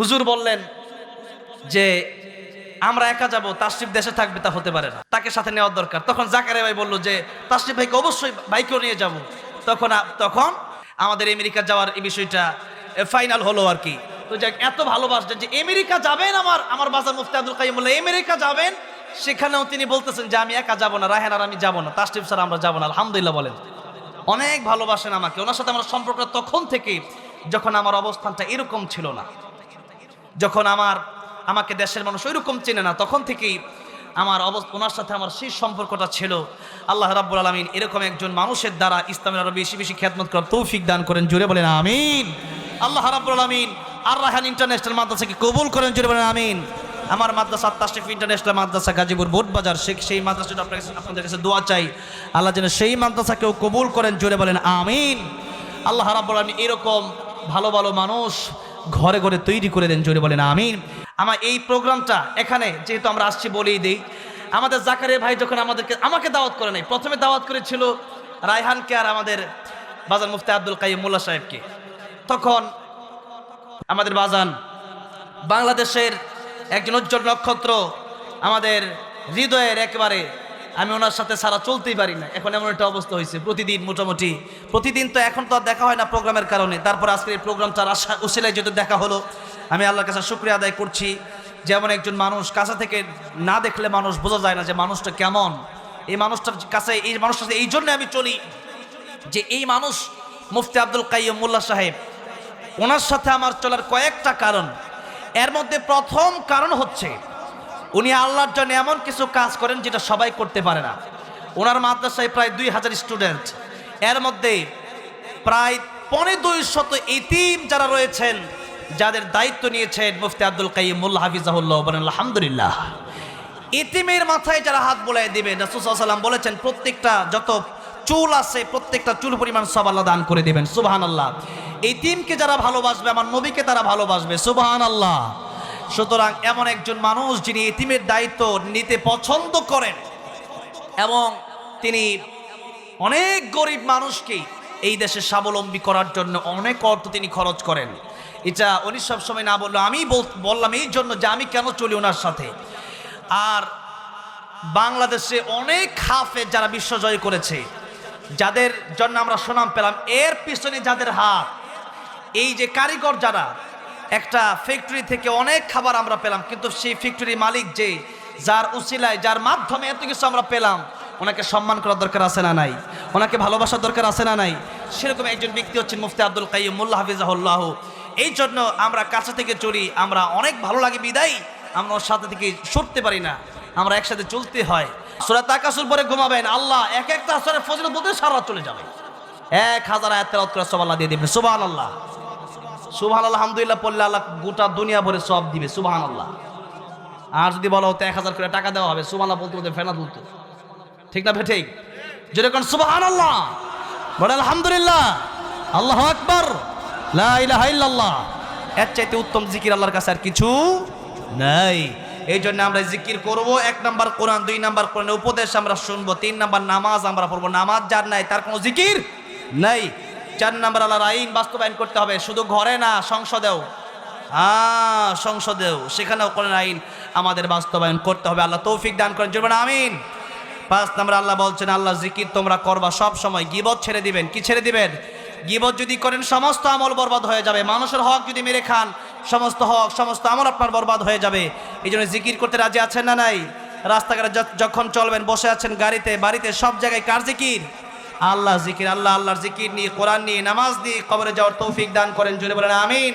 হুজুর বললেন যে, আমরা একা যাব তাশরিফ দেশে থাকবে তা হতে পারে না। তাকে সাথে নেওয়ার দরকার। তখন জাকারে ভাই বলল যে তাশরিফ ভাইকে অবশ্যই বাইকেও নিয়ে যাব। তখন তখন আমাদের আমেরিকা যাওয়ার এই বিষয়টা ফাইনাল হলো আর কি। তো যাক, এত ভালোবাসতেন যে, আমেরিকা যাবেন আমার আমার বাজার মুফতি আব্দুল কাইম বলল আমেরিকা যাবেন? সেখানেও তিনি বলতেছেন যে, আমি একা যাব না, রাহেন আর আমি যাব না তাশরিফ স্যার আমরা যাব না। আলহামদুলিল্লাহ বলেন। অনেক ভালোবাসেন আমাকে। ওনার সাথে আমার সম্পর্কটা তখন থেকে যখন আমার অবস্থানটা এরকম ছিল না। যখন আমার, আমাকে দেশের মানুষ ওইরকম চেনে না, তখন থেকেই আমার অবস্থা, ওনার সাথে আমার সেই সম্পর্কটা ছিল। আল্লাহ রাব্বুল আলমিন এরকম একজন মানুষের দ্বারা ইসলামের আরও বেশি বেশি খ্যাতমত করার তৌফিক দান করেন জুড়ে বলেন আমিন। আল্লাহ রাব্বুল আলমিন, আর রাহান ইন্টারন্যাশনাল মাদ্রাসাকে কবুল করেন জুড়ে বলেন আমিন। আমার মাদ্রাসা তাশরিফ ইন্টারন্যাশনাল মাদ্রাসা গাজীপুর বোট বাজার সে, সেই মাদ্রাসাটা আপনার কাছে, আপনাদের কাছে দোয়া চাই। আল্লাহ যেন সেই মাদ্রাসাকেও কবুল করেন জুড়ে বলেন আমিন। আল্লাহ রাব্বুল আলমিন এরকম ভালো ভালো মানুষ ঘরে ঘরে তৈরি করে দেন, জোরে বলেন, আমিন। আমার এই প্রোগ্রামটা এখানে, যেহেতু আমরা আসছি বলেই দিই। আমাদের জাকারিয়া ভাই যখন আমাদেরকে, আমাকে দাওয়াত করে নাই, প্রথমে দাওয়াত করেছিল রায়হানকে আর আমাদের বাজার মুফতি আব্দুল কাইম মোল্লা সাহেবকে। তখন আমাদের বাজান বাংলাদেশের একজন উজ্জ্বল নক্ষত্র আমাদের হৃদয়ের একেবারে আমি ওনার সাথে সারা চলতেই পারি না। এখন এমন একটা অবস্থা হয়েছে। প্রতিদিন মোটামুটি, প্রতিদিন তো এখন তো আর দেখা হয় না প্রোগ্রামের কারণে। তারপর আজকে এই প্রোগ্রামটার আশা উসিলায় যেহেতু দেখা হলো, আমি আল্লাহর কাছে শুক্রিয়া আদায় করছি। যেমন একজন মানুষ কাছে থেকে না দেখলে মানুষ বোঝা যায় না যে মানুষটা কেমন। এই মানুষটার কাছে, এই মানুষটার সাথে এই জন্য আমি চলি যে এই মানুষ মুফতি আব্দুল কাইয়ুম মোল্লা সাহেব। ওনার সাথে আমার চলার কয়েকটা কারণ। এর মধ্যে প্রথম কারণ হচ্ছে উনি আল্লাহর জন্য এমন কিছু কাজ করেন যেটা সবাই করতে পারে না। ওনার মাদ্রাসায় প্রায় দুই হাজার স্টুডেন্ট এর মধ্যে প্রায় পনে দুই শত ইতিম যারা রয়েছেন, যাদের দায়িত্ব নিয়েছেন মুফতি আব্দুল কাইম মোল্লা হাফিজাহুল্লাহ বলেন, আলহামদুলিল্লাহ। ইতিমের মাথায় যারা হাত বোলাই দিবে রাসুসাল্লাম বলেছেন, প্রত্যেকটা যত চুল আছে, প্রত্যেকটা চুল পরিমাণ সব আল্লাহ দান করে দেবেন। সুবাহান আল্লাহ ইতিমকে যারা ভালোবাসবে, আমার নবীকে তারা ভালোবাসবে। সুবাহান আল্লাহ সুতরাং এমন একজন মানুষ যিনি ইতিমের দায়িত্ব নিতে পছন্দ করেন এবং তিনি অনেক গরিব মানুষকে এই দেশে স্বাবলম্বী করার জন্য অনেক অর্থ তিনি খরচ করেন। এটা উনি সবসময় না বলল আমি বল- বললাম এই জন্য যে আমি কেন চলি ওনার সাথে। আর বাংলাদেশে অনেক হাফে যারা বিশ্বজয় করেছে, যাদের জন্য আমরা সুনাম পেলাম, এর পিছনে যাদের হাত, এই যে কারিগর যারা একটা ফ্যাক্টরি থেকে অনেক খাবার আমরা পেলাম, কিন্তু সেই ফ্যাক্টরি মালিক যে, যার উসিলায়, যার মাধ্যমে এত কিছু আমরা পেলাম, ওনাকে সম্মান করার দরকার আছে না নাই? ওনাকে ভালোবাসার দরকার আছে না নাই? সেরকম একজন ব্যক্তি হচ্ছেন মুফতি আব্দুল কাইম মোল্লা হাফিজাহুল্লাহ। এই জন্য আমরা কাছে থেকে চলি আমরা অনেক ভালো লাগে বিদায়, আমরা ওর সাথে থেকে সরতে পারি না, আমরা একসাথে চলতে হয়। সুরা তাকাসুর পরে ঘুমাবেন, আল্লাহ এক একটা আসরের ফজিলত বলতে সারা চলে যাবে। এক হাজার আয়াত তেলাওয়াত করে আল্লাহ দিয়ে দেবেন সুবহান আল্লাহ আল্লাহ আলহামদুলিল্লাহ পড়লে আল্লাহ গোটা দুনিয়া ভরে সব দিবে সুবহান আল্লাহ আর যদি বলো তো এক হাজার করে টাকা দেওয়া হবে আল্লাহ বলতে বলতে ফেনা তুলতো। ঠিক না ঠিক? যেরকম সুবহান আল্লাহ বলে আলহামদুলিল্লাহ, আল্লাহ আকবর, লা ইলাহা ইল্লাল্লাহ, এর চাইতে উত্তম জিকির আল্লাহর কাছে আর কিছু নাই। এই জন্য আমরা জিকির করব, এক নাম্বার কোরআন, দুই নাম্বার কোরআন উপদেশ আমরা শুনব, তিন নাম্বার নামাজ আমরা পড়ব। নামাজ যার নাই, তার কোনো জিকির নাই। চার নাম্বার আল্লাহর আইন বাস্তবায়ন করতে হবে, শুধু ঘরে না, সংসদেও। আহ সংসদেও, সেখানেও কোরআন আইন। আমাদের বাস্তবায়ন করতে হবে, আল্লাহ তৌফিক দান করেন। জন্য আমিন। পাঁচ নাম্বার আল্লাহ বলছেন, আল্লাহ জিকির তোমরা করবা সব সময়, গিবত ছেড়ে দিবেন। কি ছেড়ে দিবেন? গিবত যদি করেন, সমস্ত আমল বরবাদ হয়ে যাবে। মানুষের হক যদি মেরে খান, সমস্ত হক, সমস্ত আমল আপনার বরবাদ হয়ে যাবে। এই জন্য জিকির করতে রাজি আছেন না নাই? রাস্তাঘাটে যখন চলবেন, বসে আছেন গাড়িতে, বাড়িতে, সব জায়গায় কার জিকির? আল্লাহ জিকির, আল্লাহ, আল্লাহর জিকির নিয়ে, কোরআন নিয়ে, নামাজ দিয়ে কবরে যাওয়ার তৌফিক দান করেন। জুড়ে বলেন, আমিন।